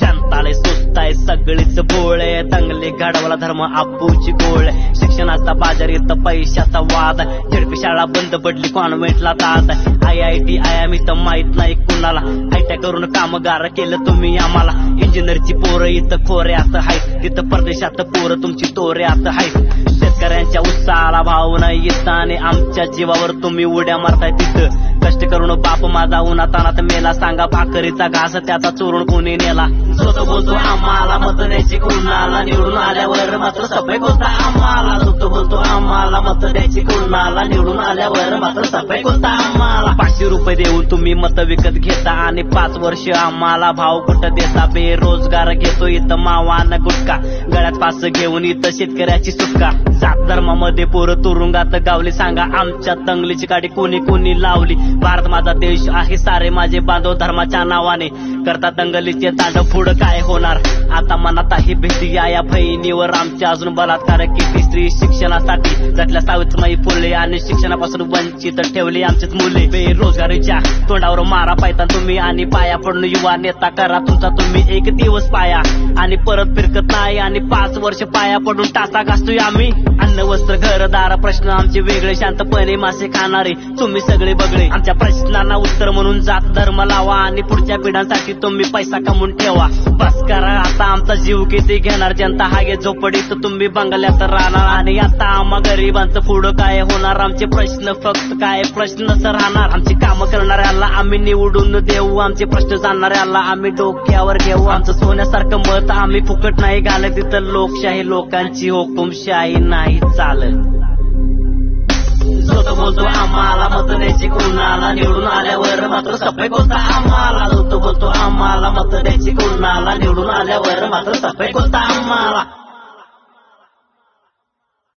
जनताले सुस्ताय सगळीच बोळे. दंगले घडवला धर्म आपूची गोळ. शिक्षणाचा बाजार येत पैशाचा वाद. झडपी शाळा बंद पडली कॉन्व्हेंटला दाद I I T I I तर माहीत नाही कुणाला. आयट्या करून कामगार केलं तुम्ही आम्हाला. इंजिनियरची पोरं इथं खोऱ्यात हाय तिथं परदेशात पोरं तुमची तोऱ्यात हाय शेतकऱ्यांच्या उत्साहाला भाव नाही येत आणि आमच्या जीवावर तुम्ही उड्या मारताय तिथं. कष्ट करून बाप माझा उन्हातानात मेला. सांगा भाकरीचा घास त्याचा चोरून कोणी नेला. स्वतः बोलतो आम्हाला मत द्यायची कोणाला? निवडून आल्यावर मात्र सभे कोणता मला निवडून आल्यावर मात्र सफाई कोणता आम्हाला. पाचशे रुपये देऊन तुम्ही मत विकत घेता आणि पाच वर्ष आम्हाला भाव कुठं देता? बेरोजगार घेतो इथं मावान गुटका गळ्यात पास घेऊन इथं शेतकऱ्याची सुटका. जात धर्मामध्ये पोर तुरुंगात गावली. सांगा आमच्या दंगलीची गाडी कोणी कोणी लावली? भारत माझा देश आहे सारे माझे बांधव धर्माच्या नावाने. करता दंगलीचे तांडव पुढं काय होणार? आता मनात आहे भीती या या बहिणीवर. आमच्या अजून बलात्कार किती? स्त्री शिक्षणासाठी. जटल्या सावित्रीमाई फुले आणि शिक्षणापासून वंचित ठेवले आमचेच मुले. बेरोजगारीच्या तोंडावर मारा पायता तुम्ही आणि पाया पडून युवा नेता करा तुमचा तुम्ही एक दिवस पाया. आणि परत फिरकत नाही आणि पाच वर्ष पाया पडून टाचा घासतोय आम्ही. अन्न वस्त्र घरदार प्रश्न आमचे वेगळे शांतपणे मासे खाणारे तुम्ही सगळे बगळे. आमच्या प्रश्नांना उत्तर म्हणून जात धर्म लावा आणि पुढच्या पिढ्यांसाठी तुम्ही पैसा कमवून ठेवा. बस करा आता आमचा जीव किती घेणार? जनता हागे झोपडीत तुम्ही बंगल्यात राहणार. आणि आता आम्हा गरिबांचं पुढं काय होणार. आमचे प्रश्न फक्त काय? प्रश्नच राहणार. आमची कामं करणाऱ्याला आम्ही निवडून देऊ. आमचे प्रश्न जाणणाऱ्याला आम्ही डोक्यावर घेऊ. आमचं सोन्यासारखं मत आम्ही फुकट नाही घालत. तिथं लोकशाही लोकांची हुकुमशाही नाही चालत. बोलतो आम्हाला मत द्यायची कोणाला? निवडून आल्यावर मात्र सफाई कोणता आम्हाला? जोतो बोलतो आम्हाला मत द्यायची कोणाला? निवडून आल्यावर मात्र सफाई कोणता आम्हाला?